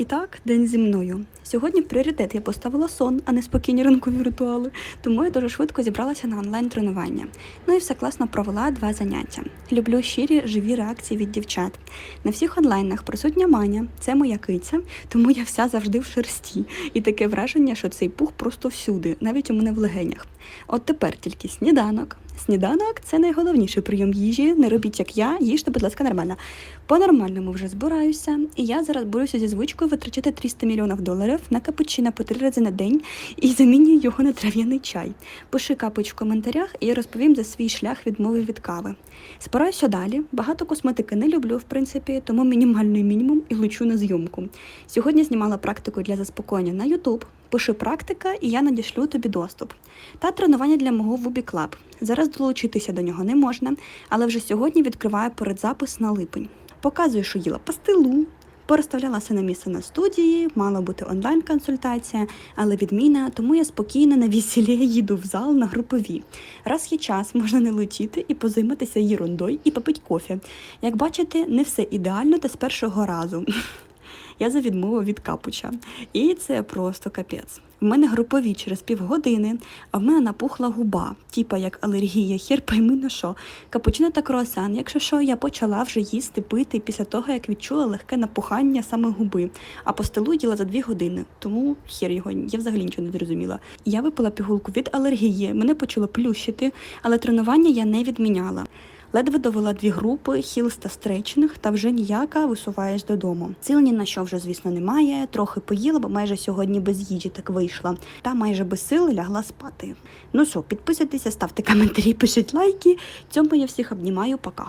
І так, день зі мною. Сьогодні пріоритет я поставила сон, а не спокійні ранкові ритуали. Тому я дуже швидко зібралася на онлайн-тренування. Ну і все класно провела два заняття. Люблю щирі живі реакції від дівчат. На всіх онлайнах присутня Маня, це моя киця, тому я вся завжди в шерсті. І таке враження, що цей пух просто всюди, навіть у мене в легенях. От тепер тільки сніданок. Сніданок це найголовніший прийом їжі. Не робіть як я, їжте, будь ласка, нормально. По-нормальному вже збираюся, і я зараз борюся зі звичкою витрачати 300 мільйонів доларів на капучино по три рази на день і замінюю його на трав'яний чай. Пиши капуч в коментарях, і я розповім за свій шлях відмови від кави. Спираюся далі. Багато косметики не люблю, в принципі, тому мінімальний мінімум і лечу на зйомку. Сьогодні знімала практику для заспокоєння на YouTube. Пиши практика, і я надішлю тобі доступ. Та тренування для мого Вубі Клаб. Зараз долучитися до нього не можна, але вже сьогодні відкриваю передзапис на липень. Показую, що їла пастилу, Порозставлялася на місце на студії, мала бути онлайн-консультація, але відміна, тому я спокійно на весілля їду в зал на групові. Раз є час, можна не летіти і позайматися єрундою і попити кофе. Як бачите, не все ідеально та з першого разу. Я за відмову від капуча. І це просто капець. В мене групові через півгодини, а в мене напухла губа, типа як алергія, хер пойми на що. Капучино та круасан. Якщо що, я почала вже їсти пити після того, як відчула легке напухання саме губи. А по столу їла за дві години, тому хер його, я взагалі нічого не зрозуміла. Я випила пігулку від алергії, мене почало плющити, але тренування я не відміняла. Ледве довела дві групи, хілс та стречених, та вже ніяка висуваєш додому. Сил ні на що вже, звісно, немає. Трохи поїла, бо майже сьогодні без їжі так вийшла. Та майже без сил лягла спати. Ну що, підписуйтеся, ставте коментарі, пишіть лайки. Цьому я всіх обнімаю, пока.